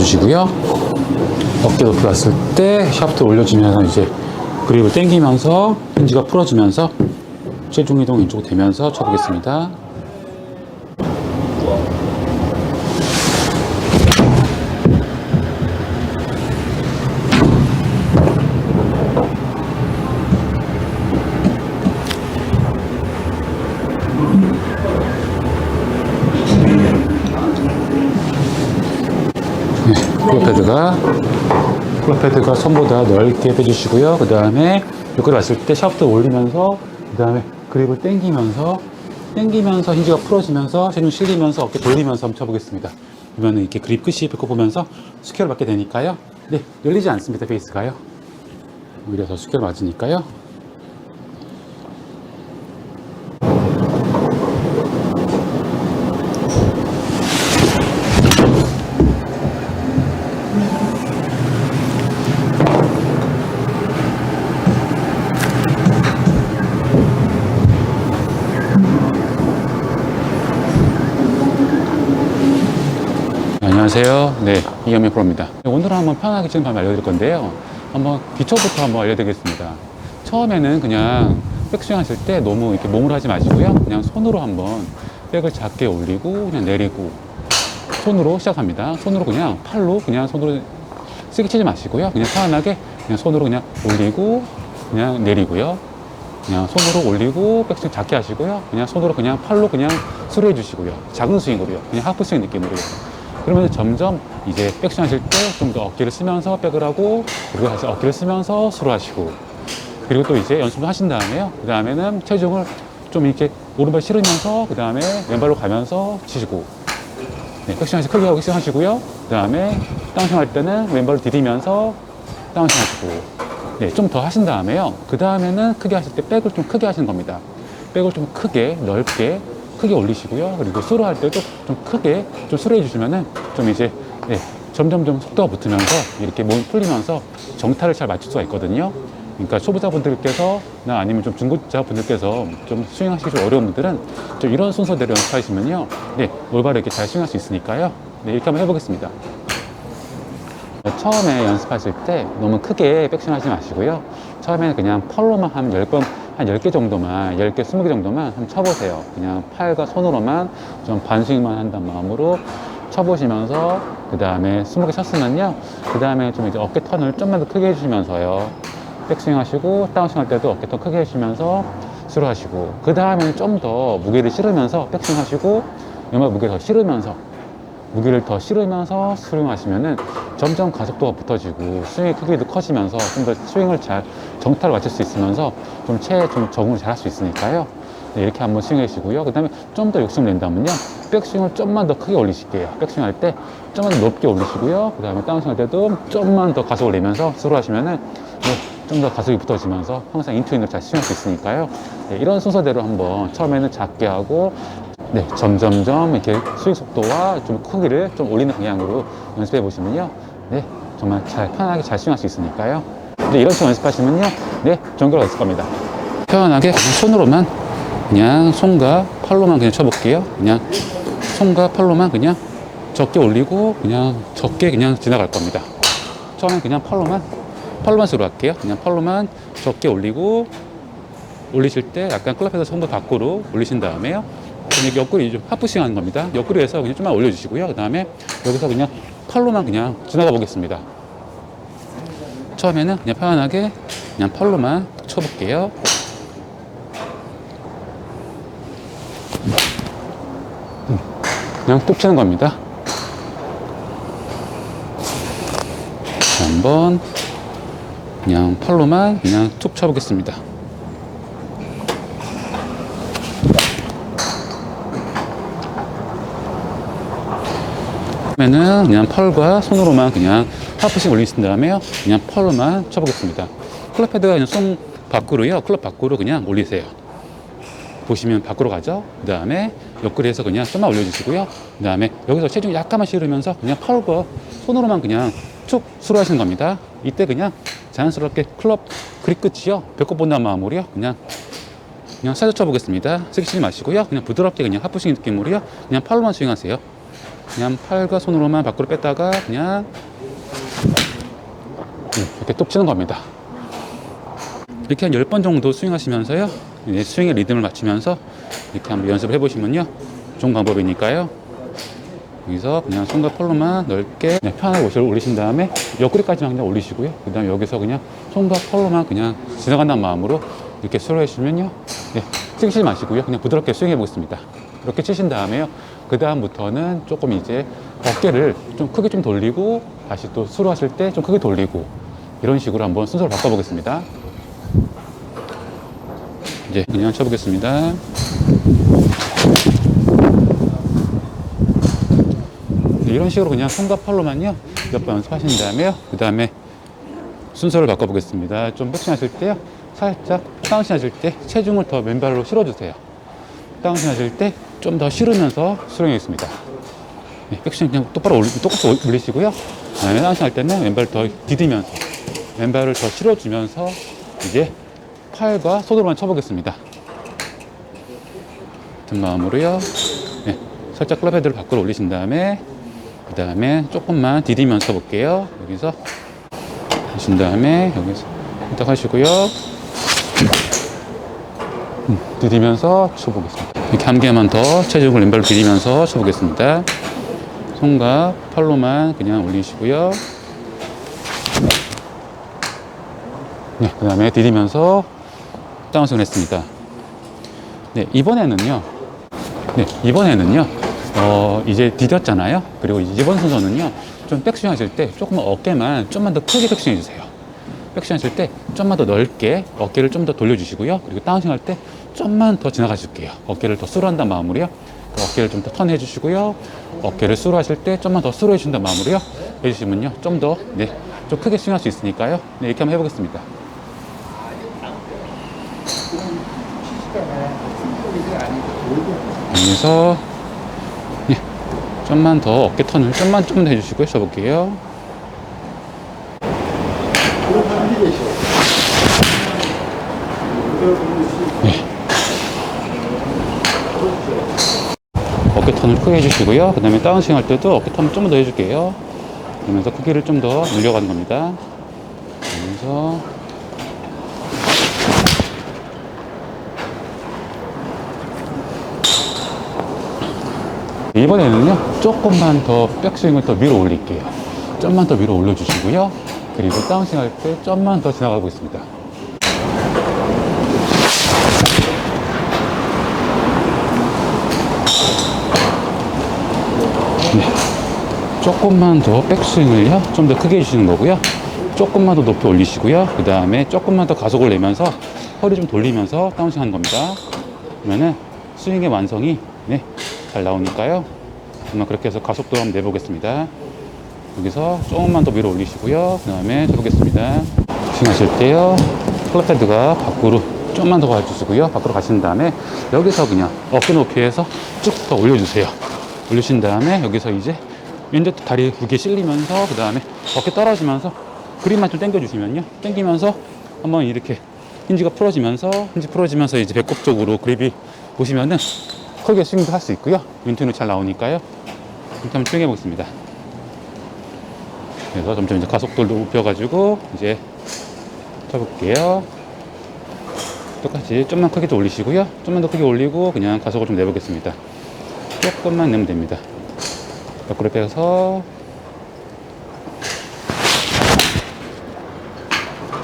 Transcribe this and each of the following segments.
놔주시고요. 어깨 높이 왔을 때 샤프트 올려주면서 이제 그립을 당기면서 힌지가 풀어지면서 체중 이동 왼쪽으로 되면서 쳐보겠습니다. 쿨러 패드가 쿨러 패드가 손보다 넓게 빼주시고요. 그 다음에 여기를 왔을 때 샤프트 올리면서 그 다음에 그립을 당기면서 당기면서 힌지가 풀어지면서 체중 실리면서 어깨 돌리면서 한번 쳐보겠습니다. 그러면 이렇게 그립 끝이 뺏고 보면서 스퀘어를 받게 되니까요. 네, 열리지 않습니다. 베이스가요. 오히려 더 스퀘어를 맞으니까요. 안녕하세요. 네, 이현미 프로입니다. 오늘은 한번 편하게 치는 방법 알려드릴 건데요. 한번 기초부터 한번 알려드리겠습니다. 처음에는 그냥 백스윙 하실 때 너무 이렇게 몸으로 하지 마시고요. 그냥 손으로 한번 백을 작게 올리고 그냥 내리고 손으로 시작합니다. 손으로 그냥 팔로 그냥 손으로 세게 치지 마시고요. 그냥 편안하게 그냥 손으로 그냥 올리고 그냥 내리고요. 그냥 손으로 올리고 백스윙 작게 하시고요. 그냥 손으로 그냥 팔로 그냥 수루해 주시고요. 작은 스윙으로요. 그냥 하프 스윙 느낌으로요. 그러면 점점 이제 백스윙 하실 때 좀 더 어깨를 쓰면서 백을 하고 그리고 다시 어깨를 쓰면서 수루 하시고 그리고 또 이제 연습을 하신 다음에요. 그 다음에는 체중을 좀 이렇게 오른발 실으면서 그 다음에 왼발로 가면서 치시고 네, 백스윙 하실 크게 하고 백스윙 하시고요. 그 다음에 다운스윙 할 때는 왼발을 디디면서 다운스윙 하시고 네, 좀 더 하신 다음에요. 그 다음에는 크게 하실 때 백을 좀 크게 하시는 겁니다. 백을 좀 크게, 넓게, 크게 올리시고요. 그리고 수로 할 때도 좀 크게 좀 수로해 주시면은 좀 이제, 네, 점점 좀 속도가 붙으면서 이렇게 몸이 풀리면서 정타를 잘 맞출 수가 있거든요. 그러니까 초보자분들께서 나 아니면 좀 중급자분들께서 좀 스윙하시기 좀 어려운 분들은 좀 이런 순서대로 연습하시면요. 네, 올바로 이렇게 잘 스윙할 수 있으니까요. 네, 이렇게 한번 해보겠습니다. 처음에 연습하실 때 너무 크게 백스윙 하지 마시고요. 처음에는 그냥 펄로만 한 10번, 한 10개 정도만, 10개, 20개 정도만 한번 쳐보세요. 그냥 팔과 손으로만 좀 반스윙만 한다는 마음으로 쳐보시면서 그 다음에 20개 쳤으면요. 그 다음에 좀 이제 어깨 턴을 좀만 더 크게 해주시면서요. 백스윙 하시고 다운스윙 할 때도 어깨 턴 크게 해주시면서 스로 하시고 그 다음에 좀더 무게를 실으면서 백스윙 하시고 왼발 무게 더 실으면서 무게를 더 실으면서 스윙하시면은 점점 가속도가 붙어지고 스윙의 크기도 커지면서 좀 더 스윙을 잘 정타를 맞출 수 있으면서 좀 체에 좀 적응을 잘 할 수 있으니까요. 네, 이렇게 한번 스윙해 주시고요. 그 다음에 좀 더 욕심을 낸다면요. 백스윙을 좀만 더 크게 올리실게요. 백스윙 할 때 좀만 더 높게 올리시고요. 그 다음에 다운스윙 할 때도 좀만 더 가속을 내면서 스로 하시면은 네, 좀더 가속이 붙어지면서 항상 인투인으로 잘 스윙할 수 있으니까요. 네, 이런 순서대로 한번 처음에는 작게 하고 네, 점점점 이렇게 스윙 속도와 좀 크기를 좀 올리는 방향으로 연습해 보시면요. 네, 정말 잘 편하게 잘 스윙할 수 있으니까요. 네, 이런 식으로 연습하시면요. 네, 결과 있을 겁니다. 편안하게 그냥 손으로만 그냥 손과 팔로만 그냥 쳐볼게요. 그냥 손과 팔로만 그냥 적게 올리고 그냥 적게 그냥 지나갈 겁니다. 처음엔 그냥 팔로만 팔로만 쓰러 할게요. 그냥 팔로만 적게 올리고 올리실 때 약간 클럽에서 손도 밖으로 올리신 다음에요. 그냥 옆구리 좀 하프싱 하는 겁니다. 옆구리에서 그냥 좀만 올려주시고요. 그 다음에 여기서 그냥 팔로만 그냥 지나가 보겠습니다. 처음에는 그냥 편안하게 그냥 팔로만 쳐볼게요. 음, 그냥 뚝 치는 겁니다. 한번 그냥 팔로만 그냥 툭 쳐보겠습니다. 그러면은 그냥 펄과 손으로만 그냥 하프씩 올리신 다음에요. 그냥 펄로만 쳐보겠습니다. 클럽 패드가 그냥 손 밖으로요. 클럽 밖으로 그냥 올리세요. 보시면 밖으로 가죠. 그 다음에 옆구리에서 그냥 좀만 올려주시고요. 그 다음에 여기서 체중 약간만 실으면서 그냥 펄과 손으로만 그냥 쭉 수로하시는 겁니다. 이때 그냥 자연스럽게 클럽 그립 끝이요. 배꼽 본다는 마음으로요. 그냥 그냥 살짝 쳐보겠습니다. 세게 치지 마시고요. 그냥 부드럽게 그냥 하프싱 느낌으로요. 그냥 팔로만 스윙하세요. 그냥 팔과 손으로만 밖으로 뺐다가 그냥 네, 이렇게 뚝 치는 겁니다. 이렇게 한 10번 정도 스윙하시면서요. 이제 스윙의 리듬을 맞추면서 이렇게 한번 연습을 해보시면요. 좋은 방법이니까요. 여기서 그냥 손과 팔로만 넓게 그냥 편하게 옷을 올리신 다음에 옆구리까지만 그냥 올리시고요. 그 다음에 여기서 그냥 손과 팔로만 그냥 지나간다는 마음으로 이렇게 스윙해 주시면요. 네, 치시지 마시고요. 그냥 부드럽게 스윙해 보겠습니다. 그렇게 치신 다음에요. 그 다음부터는 조금 이제 어깨를 좀 크게 좀 돌리고 다시 또 수로 하실 때 좀 크게 돌리고 이런 식으로 한번 순서를 바꿔보겠습니다. 이제 그냥 쳐보겠습니다. 네, 이런 식으로 그냥 손과 팔로만요 몇 번 연습하신 다음에요 그 다음에 순서를 바꿔보겠습니다 좀 백신 하실 때요 살짝 다운신 하실 때 체중을 더 왼발로 실어주세요 다운신 하실 때 좀 더 실으면서 수령하겠습니다 네, 백신 그냥 똑바로 올리, 똑같이 올- 올리시고요 그 다음에 다운신 할 때는 왼발 더 디디면서 왼발을 더 실어주면서 이제 팔과 손으로만 쳐보겠습니다 같은 마음으로요 네, 살짝 클럽 헤드를 밖으로 올리신 다음에 그 다음에 조금만 디디면서 볼게요. 여기서 하신 다음에 여기서 딱 하시고요. 음, 디디면서 쳐보겠습니다. 이렇게 한 개만 더 체중을 왼발로 디디면서 쳐보겠습니다. 손과 팔로만 그냥 올리시고요. 네, 그 다음에 디디면서 다운스윙 했습니다. 네, 이번에는요. 네, 이번에는요. 어, 이제 디뎠잖아요. 그리고 이번 순서는요. 좀 백스윙 하실 때 조금 어깨만 좀만 더 크게 백스윙 해주세요. 백스윙 하실 때 좀만 더 넓게 어깨를 좀 더 돌려주시고요. 그리고 다운스윙 할 때 좀만 더 지나가 줄게요. 어깨를 더 수로 한단 마음으로요. 그 어깨를 좀 더 턴해 주시고요. 어깨를 수로 하실 때 좀만 더 수로 해준단 마음으로요. 해주시면요. 좀 더, 네, 좀 크게 스윙할 수 있으니까요. 네, 이렇게 한번 해보겠습니다. 여기서 예, 좀만 더 어깨 턴을 좀만 좀 더 해주시고요. 쳐볼게요. 어깨 턴을 크게 해주시고요. 그 다음에 다운스윙 할 때도 어깨 턴을 좀 더 해줄게요. 그러면서 크기를 좀 더 늘려가는 겁니다. 그러면서 이번에는요 조금만 더 백스윙을 더 위로 올릴게요 좀만 더 위로 올려주시고요 그리고 다운스윙 할 때 좀만 더 지나가고 있습니다 조금만 더 백스윙을요 좀 더 크게 해주시는 거고요 조금만 더 높이 올리시고요 그 다음에 조금만 더 가속을 내면서 허리 좀 돌리면서 다운스윙 하는 겁니다 그러면은 스윙의 완성이 네, 잘 나오니까요. 한번 그렇게 해서 가속도 한번 내보겠습니다. 여기서 조금만 더 위로 올리시고요. 그 다음에 해보겠습니다. 스윙 하실 때요. 클럽 헤드가 밖으로 좀만 더 가주시고요. 밖으로 가신 다음에 여기서 그냥 어깨 높이에서 쭉 더 올려주세요. 올리신 다음에 여기서 이제 왼쪽 다리 무게 실리면서 그 다음에 어깨 떨어지면서 그립만 좀 당겨주시면요. 당기면서 한번 이렇게 힌지가 풀어지면서 힌지 풀어지면서 이제 배꼽 쪽으로 그립이 보시면은 크게 스윙도 할 수 있고요. 윈트는 잘 나오니까요. 이렇게 한번 스윙해 보겠습니다. 그래서 점점 이제 가속도를 높여가지고 이제 쳐볼게요. 똑같이 좀만 크게 더 올리시고요. 좀만 더 크게 올리고 그냥 가속을 좀 내보겠습니다. 조금만 내면 됩니다. 옆구리 빼서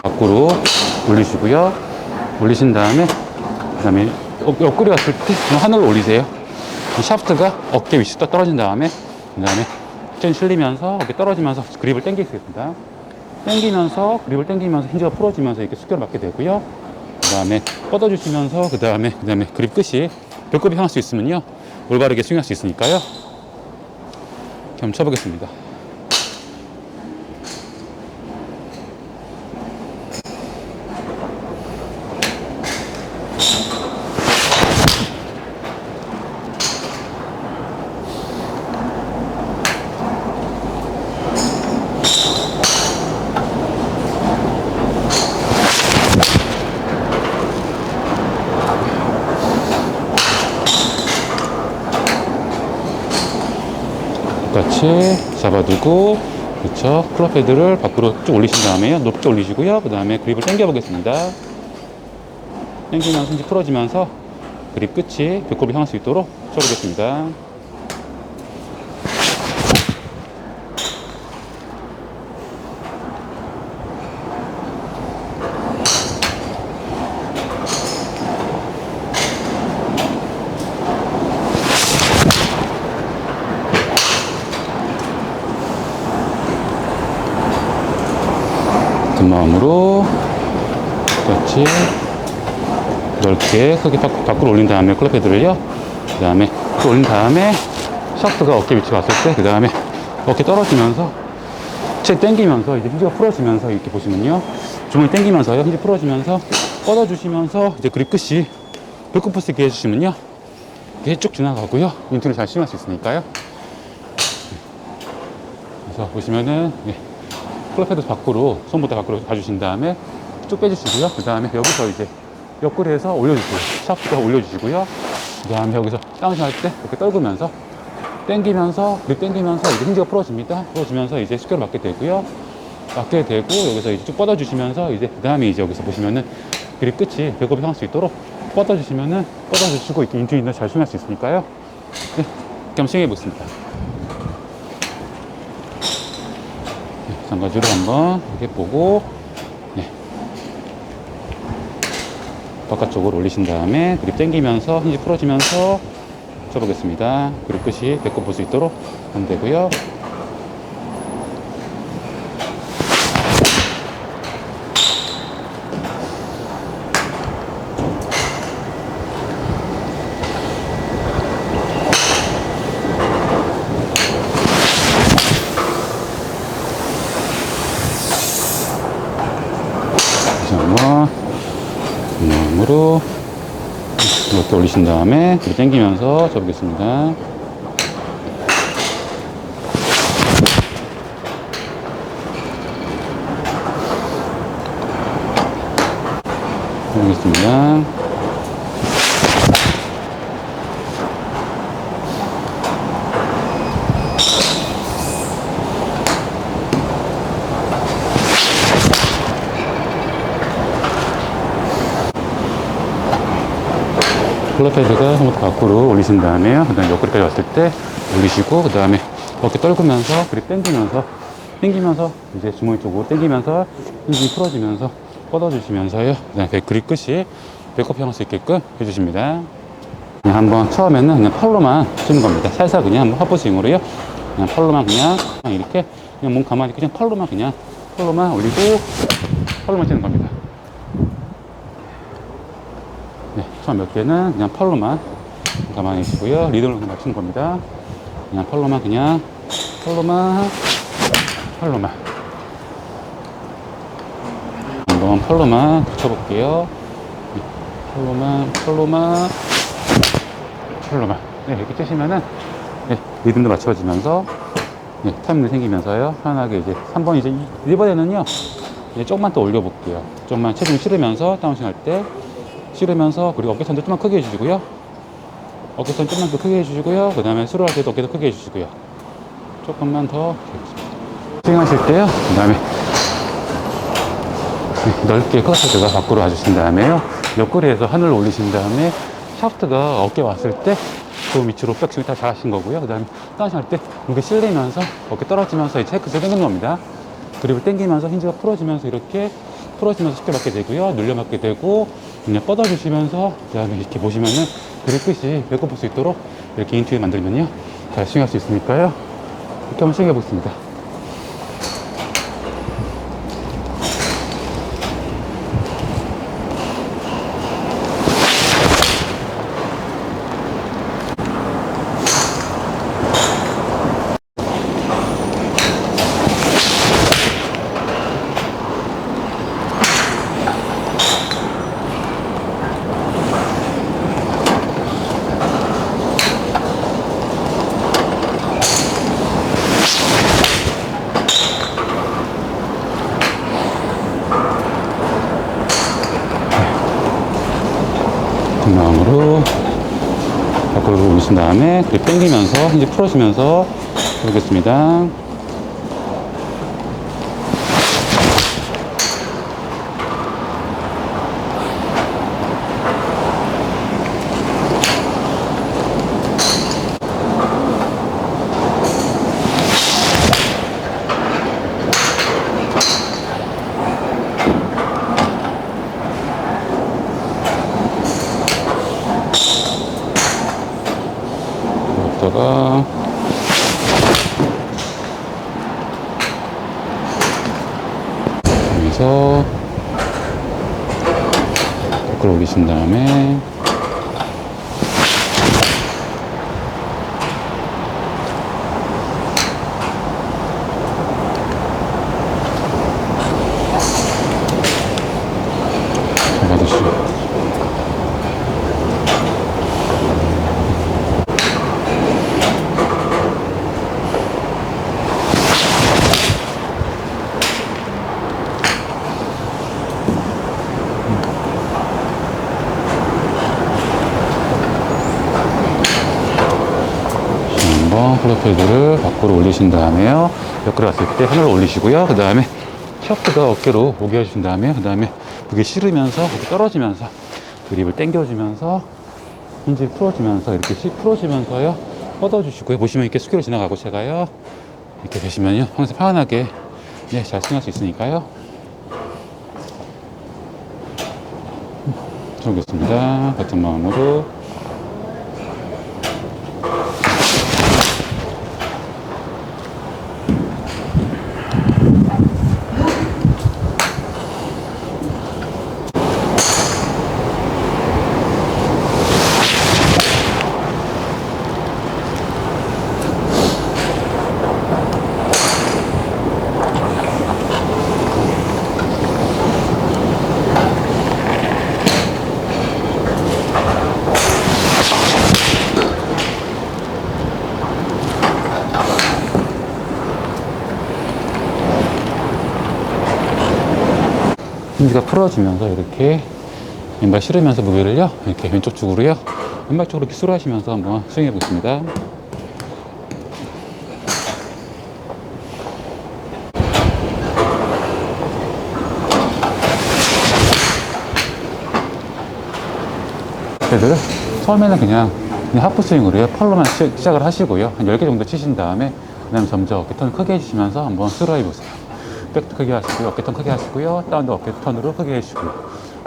밖으로 올리시고요. 올리신 다음에 그다음에 옆- 옆구리 왔을 때 하늘로 올리세요. 이 샤프트가 어깨 위치 또 떨어진 다음에 그다음에 chân 실리면서 어깨 떨어지면서 그립을 당기겠습니다. 당기면서 그립을 당기면서 힌지가 풀어지면서 이렇게 숙결을 맞게 되고요. 그다음에 뻗어주시면서 그다음에 그다음에 그립 끝이 배꼽이 향할 수 있으면요 올바르게 스윙할 수 있으니까요. 한번 쳐보겠습니다. 그렇지. 잡아두고, 그렇죠. 클럽 헤드를 밖으로 쭉 올리신 다음에요. 높게 올리시고요. 그 다음에 그립을 당겨 보겠습니다. 당기면서 이제 풀어지면서 그립 끝이 배꼽이 향할 수 있도록 쳐보겠습니다. 그 마음으로 그렇지. 넓게 크게 밖, 밖으로 올린 다음에 클럽 헤드를요. 그 다음에 올린 다음에 샤프트가 어깨 위치 왔을 때 그 다음에 어깨 떨어지면서 채 당기면서 이제 힌지가 풀어지면서 이렇게 보시면요. 주머니 당기면서요. 힌지 풀어지면서 뻗어주시면서 이제 그립 끝이 부스 이렇게 해주시면요. 이게 쭉 지나가고요. 인트를 잘 심할 수 있으니까요. 그래서 보시면은 예, 헤드 밖으로 손부터 밖으로 가주신 다음에 쭉 빼주시고요. 그 다음에 여기서 이제 옆구리 해서 올려주시고요. 샤프트가 올려주시고요. 그 다음에 여기서 다운스 할때 이렇게 떨구면서 당기면서 립 당기면서 이제 힌지가 풀어집니다. 풀어지면서 이제 숙결을 맞게 되고요. 맞게 되고 여기서 이제 쭉 뻗어주시면서 이제 그 다음에 이제 여기서 보시면은 그립 끝이 배꼽이 향할 수 있도록 뻗어주시면은 뻗어주시고 이렇게 인투인을 잘 수행할 수 있으니까요. 네, 한번 시행해 보겠습니다 마찬가지로 한번 이렇게 보고 네. 바깥쪽으로 올리신 다음에 그립 당기면서 힌지 풀어지면서 쳐보겠습니다. 그립 끝이 배꼽 볼 수 있도록 하면 되고요. 다시 한번 마음으로 이렇게 올리신 다음에 그립 당기면서 접겠습니다. 올리겠습니다. 헤드가 한번 밖으로 올리신 다음에요. 그 다음에 옆구리까지 왔을 때 올리시고, 그 다음에 어깨 떨구면서, 그립 당기면서, 당기면서, 이제 주머니 쪽으로 당기면서, 힘이 풀어지면서, 뻗어주시면서요. 그 다음에 그립 끝이 배꼽 향할 수 있게끔 해주십니다. 그냥 한번 처음에는 그냥 팔로만 치는 겁니다. 살살 그냥 한번 하프 스윙으로요. 그냥 팔로만 그냥, 그냥 이렇게, 그냥 몸 가만히 그냥 팔로만 그냥, 팔로만 올리고, 팔로만 치는 겁니다. 네, 처음 몇 개는 그냥 팔로만 가만히 있고요. 리듬을 그냥 맞추는 겁니다. 그냥 팔로만 그냥 팔로만 팔로만 한번 팔로만 붙여볼게요. 네, 팔로만 팔로만 팔로만 네, 이렇게 치시면은 네, 리듬도 맞춰지면서 네, 타임도 생기면서요. 편하게 이제 3번 이제 1번에는요. 이제 조금만 더 올려볼게요. 조금만 체중 실으면서 다운싱 할 때 실으면서 그리고 어깨선도 좀만 크게 해주시고요. 어깨선 좀만 더 크게 해주시고요. 그 다음에 스로할 때도 어깨도 크게 해주시고요. 조금만 더 스윙하실 때요. 그 다음에 넓게 클러스가 밖으로 와주신 다음에요. 옆구리에서 하늘을 올리신 다음에 샤프트가 어깨 왔을 때그 위치로 백스윙 다 잘하신 거고요. 그 다음에 다운싱 할때 이렇게 실리면서 어깨 떨어지면서 이 체크스 당기는 겁니다. 그립을 당기면서 힌지가 풀어지면서 이렇게 풀어지면서 쉽게 맞게 되고요. 눌려 맞게 되고 그냥 뻗어주시면서 그다음에 이렇게 보시면은 그립 끝이 배꼽 볼수 있도록 이렇게 인투에 만들면요 잘 스윙할 수 있으니까요. 이렇게 한번 스윙해 보겠습니다. 그 마음으로 밖으로 올리신 다음에 그립 당기면서 이제 풀어주면서 보겠습니다. 여기다가 여기서 댓글 올리신 다음에 받으시고 플로패드를 밖으로 올리신 다음에요. 옆으로 갔을 때 하늘을 올리시고요. 그 다음에 샤프트가 어깨로 오게 해주신 다음에 그 다음에 그게 실으면서 이렇게 떨어지면서 그립을 당겨주면서 힌지 풀어주면서 이렇게 씩 풀어주면서요. 뻗어주시고요. 보시면 이렇게 스퀘어 지나가고 제가요. 이렇게 되시면요. 항상 편안하게 네, 잘 스윙할 수 있으니까요. 좋겠습니다. 같은 마음으로 힌지가 풀어지면서 이렇게 왼발 실으면서 무게를요 이렇게 왼쪽 쪽으로요 왼발 쪽으로 이렇게 수루하시면서 한번 스윙해 보겠습니다. 그래도 처음에는 그냥, 그냥 하프 스윙으로요 펄로만 시, 시작을 하시고요. 한 10개 정도 치신 다음에 그 다음에 점점 어깨 턴 크게 해주시면서 한번 스루해 보세요 백도 크게 하시고요. 어깨턴 크게 하시고요. 다운도 어깨턴으로 크게 해주시고요.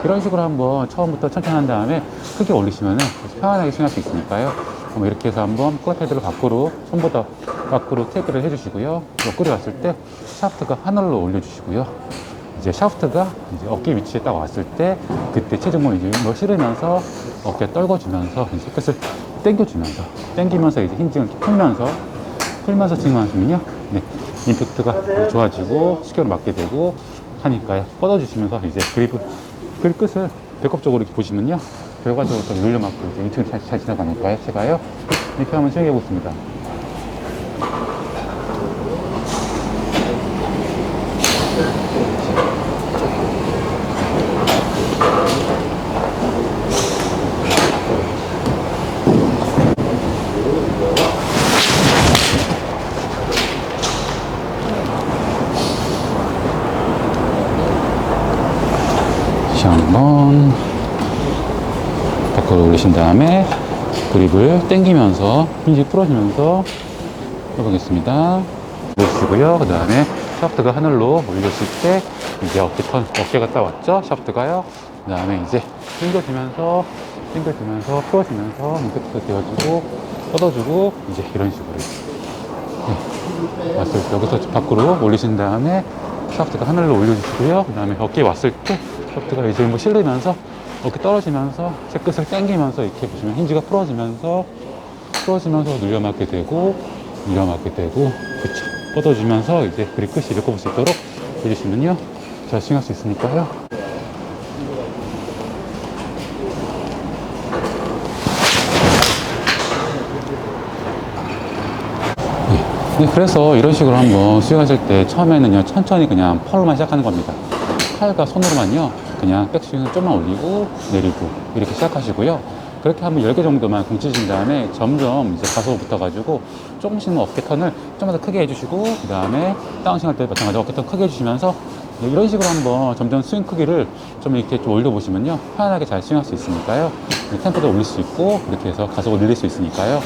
이런 식으로 한번 처음부터 천천히 한 다음에 크게 올리시면은 편안하게 스윙할 수 있으니까요. 한번 이렇게 해서 한번 클럽헤드를 밖으로, 손보다 밖으로 테이크를 해주시고요. 옆구리 왔을 때 샤프트가 하늘로 올려주시고요. 이제 샤프트가 이제 어깨 위치에 딱 왔을 때 그때 체중을 이제 뭐 실으면서 어깨 떨궈주면서 이제 끝을 당겨주면서 당기면서 이제 힌징을 풀면서 풀면서 스윙하시면요. 네. 임팩트가 좋아지고 스퀘어를 맞게 되고 하니까요. 뻗어주시면서 이제 그립, 그립 끝을 배꼽 쪽으로 이렇게 보시면요. 결과적으로 더 눌려맞고 이제 인층이 잘, 잘 지나가니까요. 제가요. 이렇게 한번 스윙해 보겠습니다. 다시 한번 밖으로 올리신 다음에 그립을 당기면서 힌지 풀어주면서 해보겠습니다. 올리시고요. 그 다음에 샤프트가 하늘로 올렸을 때 이제 어깨 턴, 어깨가 딱 왔죠? 샤프트가요. 그 다음에 이제 당겨주면서 당겨주면서 풀어주면서 임팩트가 되어주고 뻗어주고 이제 이런 식으로 네. 왔을 때 여기서 밖으로 올리신 다음에 샤프트가 하늘로 올려주시고요. 그 다음에 어깨 왔을 때 샤프트가 이제 뭐 실리면서 어깨 떨어지면서 제 끝을 당기면서 이렇게 보시면 힌지가 풀어지면서 풀어지면서 눌려맞게 되고 눌려맞게 되고 그쵸. 뻗어주면서 이제 그립 끝이 이렇게 볼수 있도록 해주시면요. 잘 스윙할 수 있으니까요. 네, 그래서 이런 식으로 한번 스윙하실 때 처음에는요 천천히 그냥 팔로만 시작하는 겁니다. 팔과 손으로만요 그냥 백스윙을 좀만 올리고 내리고 이렇게 시작하시고요. 그렇게 한번 10개 정도만 공치신 다음에 점점 이제 가속 붙어가지고 조금씩만 어깨 턴을 좀더 크게 해주시고 그 다음에 다운싱 할때 마찬가지로 어깨 턴 크게 해주시면서 이런 식으로 한번 점점 스윙 크기를 좀 이렇게 좀 올려보시면요. 편안하게 잘 스윙할 수 있으니까요. 템포도 올릴 수 있고 이렇게 해서 가속을 늘릴 수 있으니까요.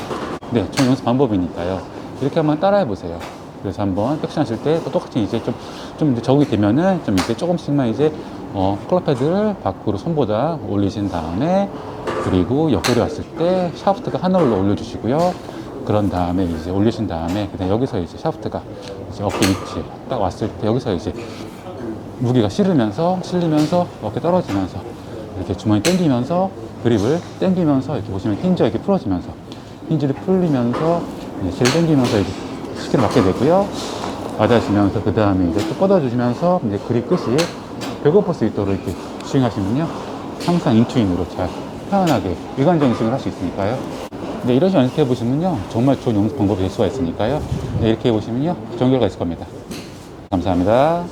네, 전 연습 방법이니까요. 이렇게 한번 따라해 보세요. 그래서 한번 백신 하실 때 또 똑같이 이제 좀, 좀 이제 적응이 되면은 좀 이제 조금씩만 이제 어, 클럽 패드를 밖으로 손보다 올리신 다음에 그리고 옆구리 왔을 때 샤프트가 하늘로 올려주시고요. 그런 다음에 이제 올리신 다음에 그다음 여기서 이제 샤프트가 이제 어깨 위치 딱 왔을 때 여기서 이제 무게가 실으면서 실리면서 어깨 떨어지면서 이렇게 주머니 당기면서 그립을 당기면서 이렇게 보시면 힌지가 이렇게 풀어지면서 힌지를 풀리면서 실 당기면서 이제 쉽게 맞게 되고요. 맞아주면서 그 다음에 이제 또 뻗어주시면서 이제 그립 끝이 배고플 수 있도록 이렇게 스윙하시면요. 항상 인투인으로 잘 편안하게 일관적인 스윙을 할 수 있으니까요. 네, 이런 식으로 연습해 보시면요. 정말 좋은 연습 방법이 될 수가 있으니까요. 네, 이렇게 해 보시면요. 좋은 결과 있을 겁니다. 감사합니다.